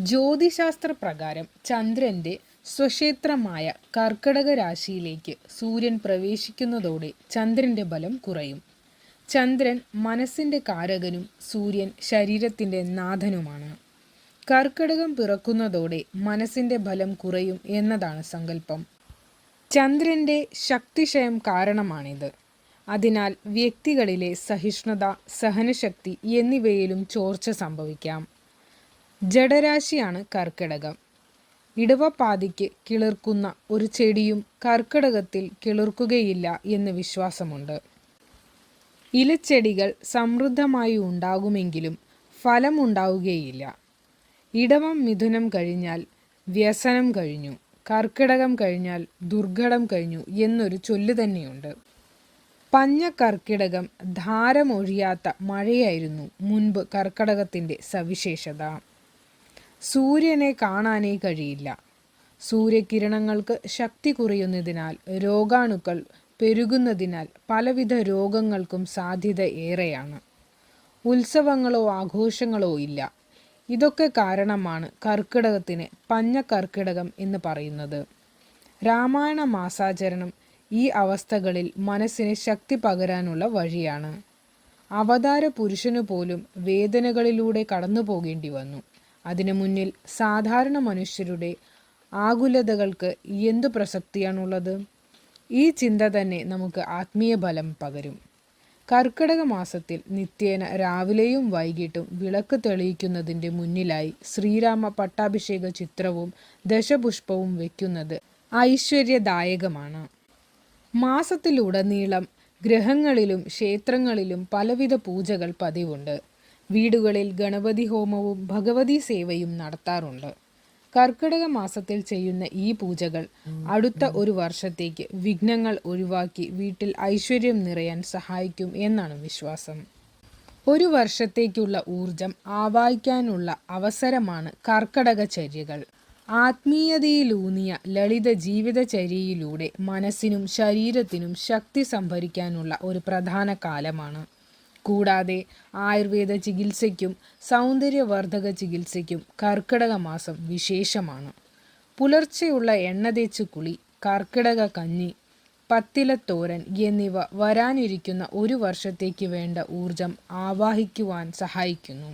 ജ്യോതിശാസ്ത്ര പ്രകാരം ചന്ദ്രന്റെ സ്വക്ഷേത്രമായ കർക്കടക രാശിയിലേക്ക് സൂര്യൻ പ്രവേശിക്കുന്നതോടെ ചന്ദ്രന്റെ ബലം കുറയും. ചന്ദ്രൻ മനസ്സിന്റെ കാരകനും സൂര്യൻ ശരീരത്തിന്റെ നാഥനുമാണ്. കർക്കടകം പിറക്കുന്നതോടെ മനസ്സിന്റെ ബലം കുറയും എന്നതാണ് സങ്കല്പം. ചന്ദ്രന്റെ ശക്തിക്ഷയം കാരണമാണിത്. അതിനാൽ വ്യക്തികളിലെ സഹിഷ്ണുത സഹനശക്തി എന്നിവയിലും ചോർച്ച സംഭവിക്കാം. ജഡരാശിയാണ് കർക്കിടകം. ഇടവപ്പാതിക്ക് കിളിർക്കുന്ന ഒരു ചെടിയും കർക്കിടകത്തിൽ കിളിർക്കുകയില്ല എന്ന് വിശ്വാസമുണ്ട്. ഇലച്ചെടികൾ സമൃദ്ധമായി ഉണ്ടാകുമെങ്കിലും ഫലമുണ്ടാവുകയില്ല. ഇടവം മിഥുനം കഴിഞ്ഞാൽ വ്യസനം കഴിഞ്ഞു കർക്കിടകം കഴിഞ്ഞാൽ ദുർഘടം കഴിഞ്ഞു എന്നൊരു ചൊല്ല് തന്നെയുണ്ട്. പഞ്ഞ കർക്കിടകം ധാരമൊഴിയാത്ത മഴയായിരുന്നു മുൻപ് കർക്കിടകത്തിന്റെ സവിശേഷത. സൂര്യനെ കാണാനേ കഴിയില്ല. സൂര്യകിരണങ്ങൾക്ക് ശക്തി കുറയുന്നതിനാൽ രോഗാണുക്കൾ പെരുകുന്നതിനാൽ പലവിധ രോഗങ്ങൾക്കും സാധ്യത ഏറെയാണ്. ഉത്സവങ്ങളോ ആഘോഷങ്ങളോ ഇല്ല. ഇതൊക്കെ കാരണമാണ് കർക്കിടകത്തിന് പഞ്ഞ കർക്കിടകം എന്ന് പറയുന്നത്. രാമായണ മാസാചരണം ഈ അവസ്ഥകളിൽ മനസ്സിന് ശക്തി പകരാനുള്ള വഴിയാണ്. അവതാര പുരുഷനു പോലും വേദനകളിലൂടെ കടന്നു പോകേണ്ടി വന്നു. അതിനു മുന്നിൽ സാധാരണ മനുഷ്യരുടെ ആകുലതകൾക്ക് എന്തു പ്രസക്തിയാണുള്ളത്? ഈ ചിന്ത തന്നെ നമുക്ക് ആത്മീയ ബലം പകരും. കർക്കിടക മാസത്തിൽ നിത്യേന രാവിലെയും വൈകിട്ടും വിളക്ക് തെളിയിക്കുന്നതിന്റെ മുന്നിലായി ശ്രീരാമ പട്ടാഭിഷേക ചിത്രവും ദശപുഷ്പവും വയ്ക്കുന്നത് ഐശ്വര്യദായകമാണ്. മാസത്തിലുടനീളം ഗ്രഹങ്ങളിലും ക്ഷേത്രങ്ങളിലും പലവിധ പൂജകൾ പതിവുണ്ട്. വീടുകളിൽ ഗണപതി ഹോമവും ഭഗവതി സേവയും നടത്താറുണ്ട്. കർക്കിടക മാസത്തിൽ ചെയ്യുന്ന ഈ പൂജകൾ അടുത്ത ഒരു വർഷത്തേക്ക് വിഘ്നങ്ങൾ ഒഴിവാക്കി വീട്ടിൽ ഐശ്വര്യം നിറയാൻ സഹായിക്കും എന്നാണ് വിശ്വാസം. ഒരു വർഷത്തേക്കുള്ള ഊർജം ആവാഹിക്കാനുള്ള അവസരമാണ് കർക്കടക ചര്യകൾ. ആത്മീയതയിലൂന്നിയ ലളിത ജീവിതചര്യയിലൂടെ മനസ്സിനും ശരീരത്തിനും ശക്തി സംഭരിക്കാനുള്ള ഒരു പ്രധാന കാലമാണ്. കൂടാതെ ആയുർവേദ ചികിത്സയ്ക്കും സൗന്ദര്യവർദ്ധക ചികിത്സയ്ക്കും കർക്കിടക മാസം വിശേഷമാണ്. പുലർച്ചെയുള്ള എണ്ണ തേച്ച് കുളി കർക്കിടക കഞ്ഞി പത്തിലത്തോരൻ എന്നിവ വരാനിരിക്കുന്ന ഒരു വർഷത്തേക്ക് വേണ്ട ഊർജം ആവാഹിക്കുവാൻ സഹായിക്കുന്നു.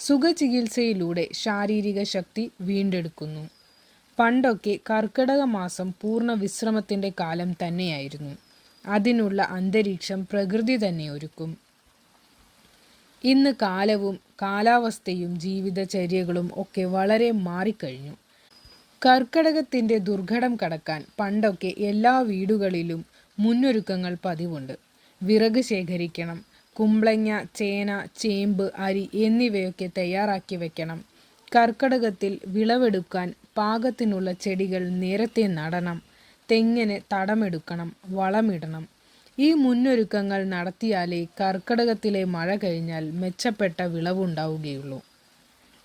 സുഖചികിത്സയിലൂടെ ശാരീരിക ശക്തി വീണ്ടെടുക്കുന്നു. പണ്ടൊക്കെ കർക്കിടക മാസം പൂർണ വിശ്രമത്തിന്റെ കാലം തന്നെയായിരുന്നു. അതിനുള്ള അന്തരീക്ഷം പ്രകൃതി തന്നെ ഒരുക്കും. ഇന്ന് കാലവും കാലാവസ്ഥയും ജീവിതചര്യകളും ഒക്കെ വളരെ മാറിക്കഴിഞ്ഞു. കർക്കടകത്തിന്റെ ദുർഘടം കടക്കാൻ പണ്ടൊക്കെ എല്ലാ വീടുകളിലും മുന്നൊരുക്കങ്ങൾ പതിവുണ്ട്. വിറക് ശേഖരിക്കണം കുമ്പളങ്ങ ചേന ചേമ്പ് അരി എന്നിവയൊക്കെ തയ്യാറാക്കി വെക്കണം. കർക്കടകത്തിൽ വിളവെടുക്കാൻ പാകത്തിനുള്ള ചെടികൾ നേരത്തെ നടണം. തെങ്ങിന് തടമെടുക്കണം വളമിടണം. ഈ മുന്നൊരുക്കങ്ങൾ നടത്തിയാലേ കർക്കിടകത്തിലെ മഴ കഴിഞ്ഞാൽ മെച്ചപ്പെട്ട വിളവുണ്ടാവുകയുള്ളൂ.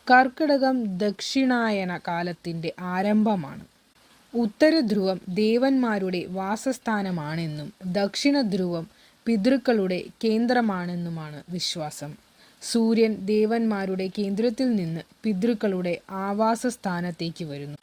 കർക്കിടകം ദക്ഷിണായന കാലത്തിന്റെ ആരംഭമാണ്. ഉത്തരധ്രുവം ദേവന്മാരുടെ വാസസ്ഥാനമാണെന്നും ദക്ഷിണ ധ്രുവം പിതൃക്കളുടെ കേന്ദ്രമാണെന്നുമാണ് വിശ്വാസം. സൂര്യൻ ദേവന്മാരുടെ കേന്ദ്രത്തിൽ നിന്ന് പിതൃക്കളുടെ ആവാസ സ്ഥാനത്തേക്ക് വരുന്നു.